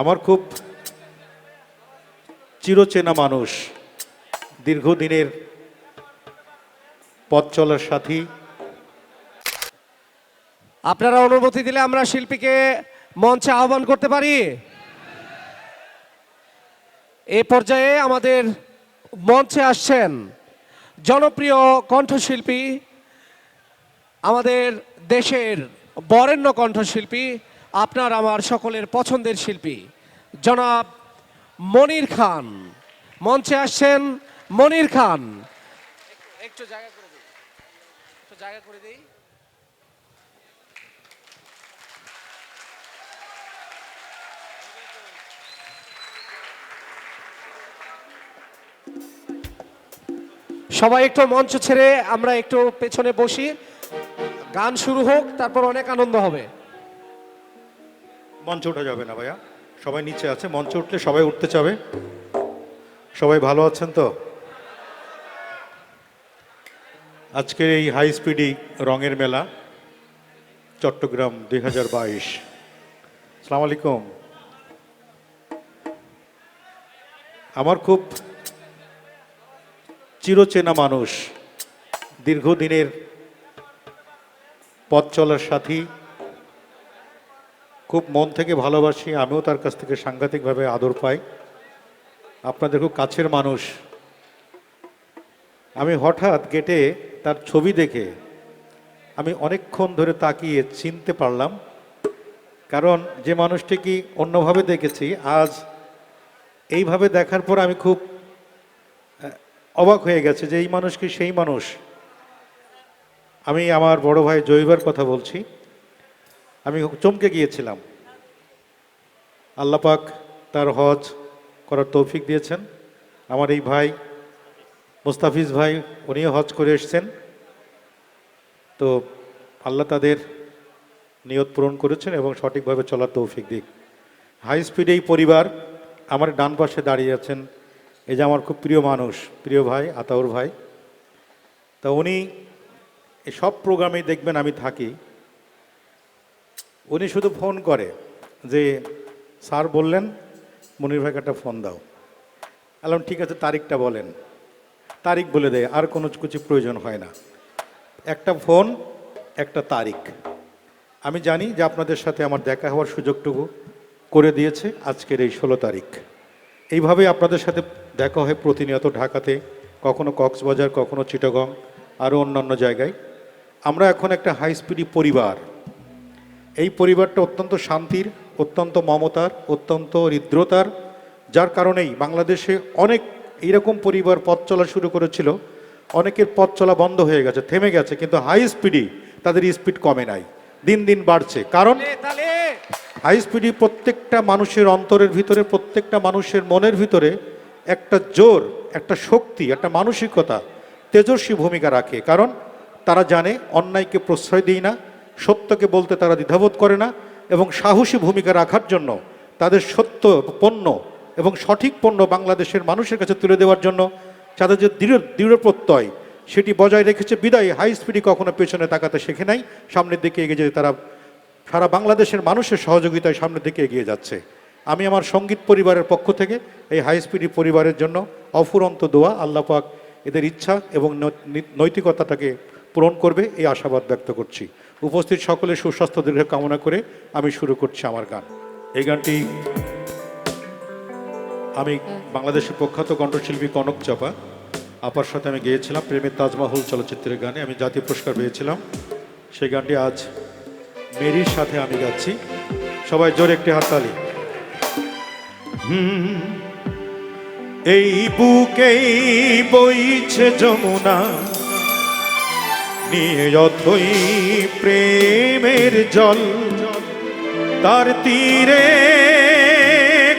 আমার খুব চিরচেনা মানুষ, দীর্ঘদিনের পথ চলার সাথী। আপনারা অনুমতি দিলে আমরা শিল্পীকে মঞ্চে আহ্বান করতে পারি। এ পর্যায়ে আমাদের মঞ্চে আসছেন জনপ্রিয় কণ্ঠশিল্পী, আমাদের দেশের বরেণ্য কণ্ঠশিল্পী আপনার আমার সকলের পছন্দের শিল্পী। জনাব মনির খান। মঞ্চে আসছেন মনির খান। একটু জায়গা করে দিই। একটু জায়গা করে দিই। সবাই একটু মঞ্চ ছেড়ে আমরা একটু পেছনে বসি। গান শুরু হোক তারপর অনেক আনন্দ হবে। মঞ্চে ওঠা যাবে না ভাইয়া। সবাই নিচে আছে, মঞ্চে উঠলে সবাই উঠতে চাবে। সবাই ভালো আছেন তো? আজকের এই হাই স্পিডি রঙের মেলা, চট্টগ্রাম দুই হাজার বাইশ। সালাম আলাইকুম। আমার খুব চিরচেনা মানুষ, দীর্ঘদিনের পথ চলার সাথী খুব মন থেকে ভালোবাসি, আমিও তার কাছ থেকে সাংঘাতিকভাবে আদর পাই। আপনাদের খুব কাছের মানুষ। আমি হঠাৎ গেটে তার ছবি দেখে আমি অনেকক্ষণ ধরে তাকিয়ে চিনতে পারলাম, কারণ যে মানুষটি কি অন্যভাবে দেখেছি, আজ এইভাবে দেখার পর আমি খুব অবাক হয়ে গেছে যে এই মানুষ কি সেই মানুষ। আমি আমার বড় ভাই জৈবার কথা বলছি। আমি চমকে গিয়েছিলাম। আল্লাপাক তার হজ করার তৌফিক দিয়েছেন। আমার এই ভাই, মুস্তাফিজ ভাই, উনিও হজ করে এসছেন। তো আল্লাহ তাদের নিয়ত পূরণ করেছেন এবং সঠিকভাবে চলার তৌফিক দিক। হাই স্পিডে এই পরিবার আমার ডান পাশে দাঁড়িয়ে আছেন। এই যে আমার খুব প্রিয় মানুষ, প্রিয় ভাই, আতাউর ভাই। তা উনি সব প্রোগ্রামেই দেখবেন আমি থাকি। উনি শুধু ফোন করে যে, স্যার বললেন, মনির ভাইকে একটা ফোন দাও। আলাম ঠিক আছে, তারিখটা বলেন। তারিখ বলে দেয়, আর কোনো কিছু প্রয়োজন হয় না। একটা ফোন, একটা তারিখ। আমি জানি যে আপনাদের সাথে আমার দেখা হওয়ার সুযোগটুকু করে দিয়েছে আজকের এই ষোলো তারিখ। এইভাবে আপনাদের সাথে দেখা হয় প্রতিনিয়ত ঢাকাতে, কখনো কক্সবাজার, কখনো চিটাগং, আরও অন্যান্য জায়গায়। আমরা এখন একটা হাই স্পিডি পরিবার। এই পরিবারটা অত্যন্ত শান্তির অত্যন্ত মমতার অত্যন্ত হৃদ্রতার যার কারণেই বাংলাদেশে অনেক এইরকম পরিবার পথ চলা শুরু করেছিল। অনেকের পথ চলা বন্ধ হয়ে গেছে থেমে গেছে কিন্তু হাই স্পিডি তাদের স্পিড কমে নাই। দিন দিন বাড়ছে। কারণ হাই স্পিডি প্রত্যেকটা মানুষের অন্তরের ভিতরে প্রত্যেকটা মানুষের মনের ভিতরে একটা জোর একটা শক্তি একটা মানসিকতা তেজস্বী ভূমিকা রাখে। কারণ তারা জানে অন্যায়কে প্রশ্রয় দিই না সত্যকে বলতে তারা দ্বিধাবোধ করে না এবং সাহসী ভূমিকা রাখার জন্য তাদের সত্য পণ্য এবং সঠিক পণ্য বাংলাদেশের মানুষের কাছে তুলে দেওয়ার জন্য তাদের যে দৃঢ় দৃঢ় প্রত্যয়, সেটি বজায় রেখেছে বিদায় হাই স্পিডি কখনো পেছনে তাকাতে শেখে নাই, সামনের দিকে এগিয়ে যেতে তারা সারা বাংলাদেশের মানুষের সহযোগিতায় সামনের দিকে এগিয়ে যাচ্ছে। আমি আমার সংগীত পরিবারের পক্ষ থেকে এই হাই স্পিডি পরিবারের জন্য অফুরন্ত দোয়া, আল্লাহ পাক এদের ইচ্ছা এবং নৈতিকতাটাকে পূরণ করবে, এই আশাবাদ ব্যক্ত করছি। উপস্থিত সকলের সুস্বাস্থ্য, দীর্ঘ কামনা করে আমি শুরু করছি আমার গান। এই গানটি আমি বাংলাদেশের প্রখ্যাত কণ্ঠশিল্পী কনক চাপা। আপার সাথে আমি গেয়েছিলাম প্রেমের তাজমহল চলচ্চিত্রের গানে, আমি জাতীয় পুরস্কার পেয়েছিলাম। সেই গানটি আজ মেরির সাথে আমি গাচ্ছি। সবাই জোরে একটি হাততালি। এই বুকেই বইছে যমুনা। নিয়ে যতই প্রেমের জল। তার তীরে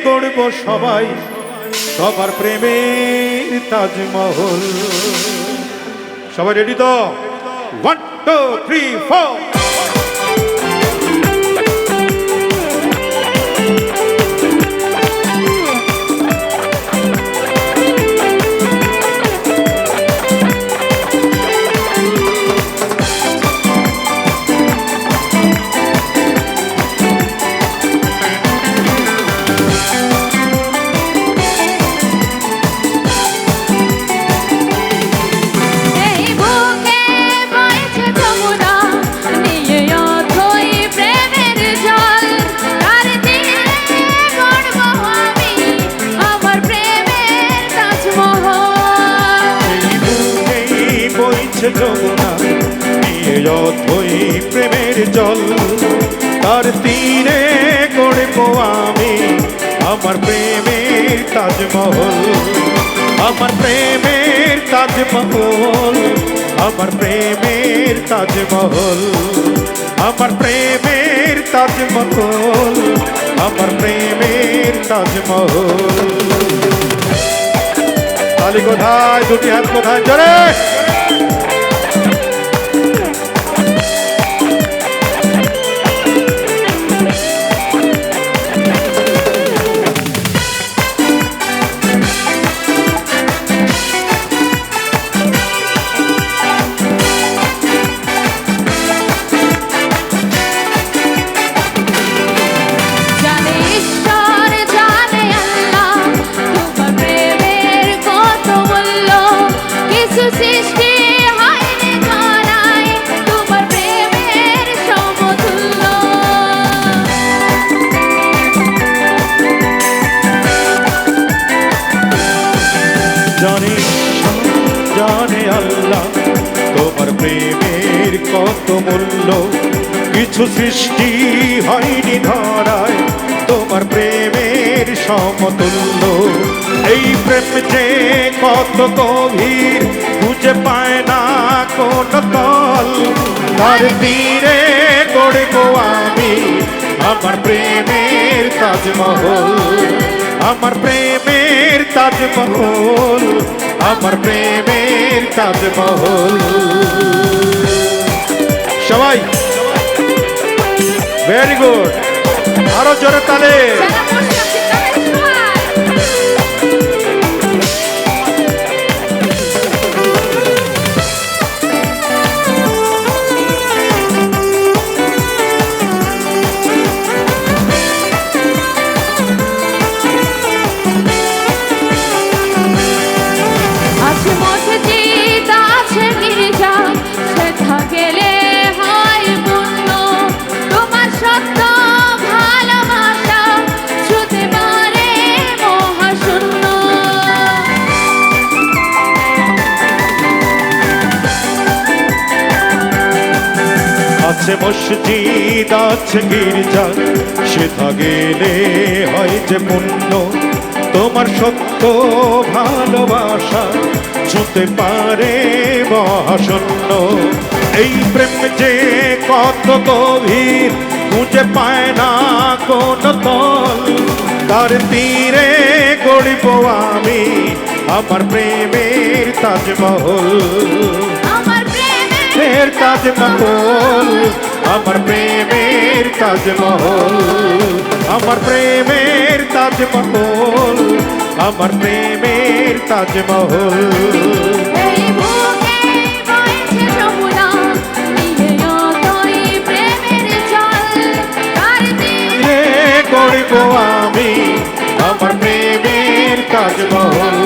গড়ব সবাই, সবার প্রেমের তাজমহল। সবাই রেডি তো? ওয়ান টু থ্রি ফোর অথই প্রেমের জল, তার তীরে গড়ব আমি আমার প্রেমের তাজমহল, আমার প্রেমের তাজমহল, আমার প্রেমের তাজমহল, আমার প্রেমের তাজমহল, আমার প্রেমের তাজমহল। তালি কোথায়, দুটি হাত কোথায়, জোরে! জানি, জানে আল্লাহ, তোমার প্রেমের কত মূল্য? কিছু সৃষ্টি হয়নি ধরায়, তোমার প্রেমের সমতুল্য। এই প্রেম যে কত গভীর, খুঁজে পায় না কোন তল তার তীরে গড়ব আমি, আমার প্রেমের তাজমহল। আমার প্রেমের তাজমহল আমার প্রেমের তাজমহল সবাই ভেরি গুড আরও জোরে তালে। আছে মসজিদ আছে গির্জা সেথা গেলে হয় যে পুণ্য। তোমার সত্য ভালোবাসা ছুতে পারে মহাশূন্য। এই প্রেম যে কত গভীর, খুঁজে পায় না কোন তল। তার তীরে গড়িব আমি আমার প্রেমের তাজমহল। আমার প্রেমে প্রেমের আমার প্রেমের তাজমহল আমার প্রেমের তাজমহল। আমার প্রেমের যমুনা নিয়ে যতই প্রেমের তীরে রে করব আমি আমার প্রেমের তাজমহল।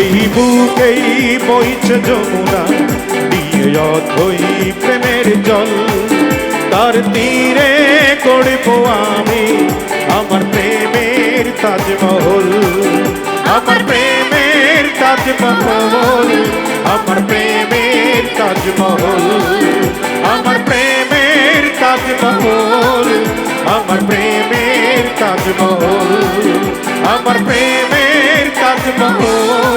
এই বুকেই বইছে যমুনা অথই প্রেমের জল। তার তীরে করব আমি আমার প্রেমের তাজমহল আমার প্রেমের তাজমহল। আমার প্রেমের তাজমহল, আমার প্রেমের তাজমহল। আমার প্রেমের তাজমহল, আমার প্রেমের তাজমহল। আমার প্রেমের তাজমহল।